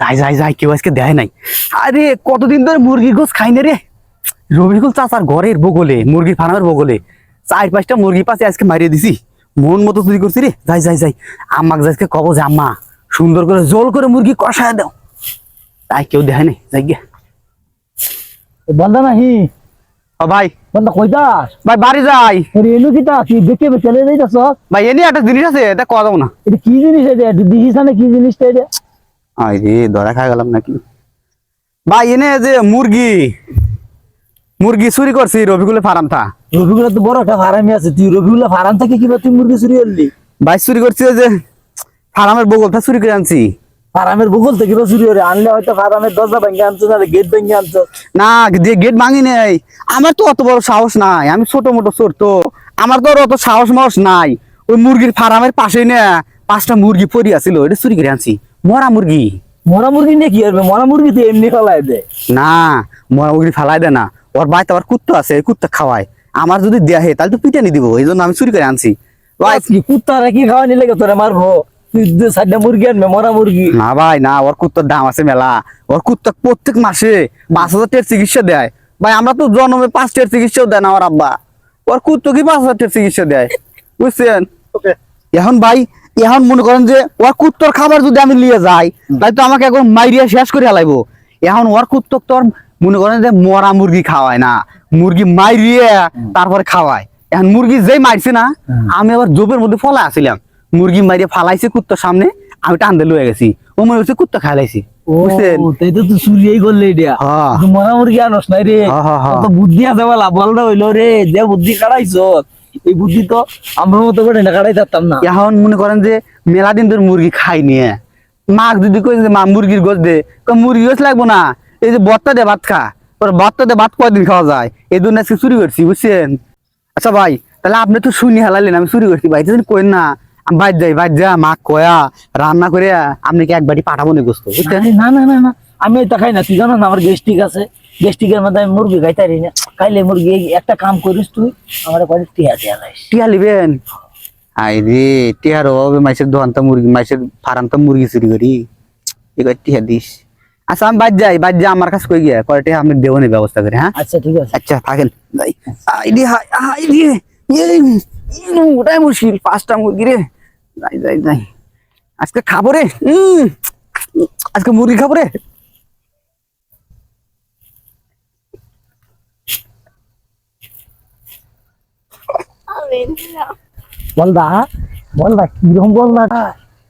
তাই যাই যাই কেউ আজকে দেয় নাই। আরে কতদিন ধরে মুরগির গোস খাই না রে? রবিকুল চাচার ঘরের বগলে মুরগির ফার্মের বগলে চার পাঁচটা মুরগি পাশে আজকে মারিয়ে দিছি। মন মতো চুরি করছি রে। যাই যাই যাই আম্মাকে আজকে কব যে আম্মা। সুন্দর করে জোল করে মুরগি কষায় দাও। তাই কেউ দেয় নাই যাই গিয়া। বন্ধা নাহি? ও ভাই। বন্ধা কইতাস ভাই বাড়ি যাই। আরে এনু কিতা কি দেখে চলে যাইতাছ ভাই এনে একটা জিনিস আছে এটা কওয়া যাব না। এটা কি জিনিস এটা? না কি জিনিসটা এটা? আই রে ধরা খা গেলাম নাকি? ভাই এনে যে মুরগি মুরগি চুরি করছি ফার্ম থা। রবিগুলা তো বড় একটা আছে। তুই রবিগুলা ফার্ম থেকে কিবা তুই মুরগি চুরি করলি? ভাই চুরি করছি যে ফার্মের বগলটা চুরি করে আনছি। ফার্মের বগল থেকে কিবা চুরি করে আনলে হয়তো ফার্মের দরজা ভেঙে আনছো না গেট ভেঙে আনছো। না যে গেট ভাঙি নেই আমার তো অত বড় সাহস নাই। আমি ছোট মোটো চোর তো আমার তো আর অত সাহস মাহস নাই। ওই মুরগির ফার্মের পাশেই না পাঁচটা মুরগি পড়ি আছিল এটা চুরি করে আনছি। মরা মুরগি। মরা মুরগি নিয়ে কি করবে? মরা মুরগি তো এমনি ফেলাই দে না মরা মুরগি ফালাই দে না। ওর বাড়িতে আবার কুত্তা আছে কুত্তা খাওয়ায়। আমার যদি দেয়া হয় তাহলে তো পিটানি দিব এই জন্য আমি চুরি করে আনছি। ভাই। কি খাওয়া নিলে তোরে মারবো? মুরগি আনবে মরা মুরগি। না ভাই না ওর কুত্তার দাম আছে মেলা। ওর কুত্তা প্রত্যেক মাসে পাঁচ হাজার টাকার চিকিৎসা দেয়। ভাই আমরা তো জন্মে পাঁচ টাকার চিকিৎসাও দেয় না আমার আব্বা। ওর কুত্তো কি পাঁচ হাজার টাকার চিকিৎসা দেয়? বুঝছেন? এখন ভাই এখন মনে করেন যে ওর কুত্তর খাবার যদি আমি নিয়ে যাই তাই তো আমাকে একবার মাইরিয়া শেষ করে হালাইবো এখন ওর কুত্তক তো আর মনে করেন যে মরা মুরগি খাওয়ায় না মুরগি মাইরিয়ে তারপরে খাওয়ায়। এখন মুরগি যেই মারছে না আমি আবার জোপের মধ্যে ফলা আসছিলাম। মুরগি মারিয়ে ফালাইছে কুত্তার সামনে আমি টানতে লয়ে গেছি। ও মনে হচ্ছে কুত্তা খাইলাইছি হ্যাঁ। তুই মরা মুরগি আনস নাই রে। হ্যাঁ, হ্যাঁ, বুদ্ধি আছে বলা হইল রে যে বুদ্ধি কাটাইছ এই বুদ্ধি তো আমরা মতো করে না কাটাই পারতাম না। এখন মনে করেন যে মেলা দিন ধরে মুরগি খাই নিয়ে। মাক যদি কই যে মা মুরগির গোছ দে। কই মুরগি গোছ লাগবো না। এই যে বত্তা দে ভাত খা। ওর বত্তা দে ভাত কয়দিন খাওয়া যায়? এই জন্য আজকে চুরি করছি বুঝছেন? আচ্ছা ভাই তাহলে আপনি তো শুনি হালালেন আমি চুরি করছি ভাই। কইন না আমি বাইর যাই বাইর যা মা কয়া রান্না করে আপনি কি এক পাঠাবো না গোস্ত? বুঝছেন না না না না আমি এটা খাই না তুই জানো না আমার গেস্টিক আছে। গেস্টিকের মধ্যে আমি মুরগি খাইতে পারি না। খাইলে মুরগি এই একটা কাম করিস তুই আমার বাড়ি টিয়া টিয়া লাইস টিয়া লিবেন আই রে টিয়ার অভাবে মাইসের দোকানটা মুরগি মাইসের ফার্মটা মুরগি চুরি করি। এবার টিয়া দিস। আচ্ছা আমি বাদ যাই বাদ যা আমার কাছে কই গিয়া? পরে টিয়া আমি দেবো ব্যবস্থা করে হ্যাঁ? আচ্ছা ঠিক আছে। আচ্ছা থাকেন। যাই। আইডি হাই আইডি ওটাই মুশকিল পাঁচটা মুরগি রে। যাই যাই যাই। আজকে খাব রে। উম, আজকে মুরগি খাব রে। বলদা বলদা কিরম বলদাটা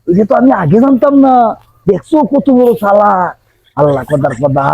ওই যে তো আমি আগে জানতাম না। দেখছ কত বড় সালা আল্লাহ কদার কদা।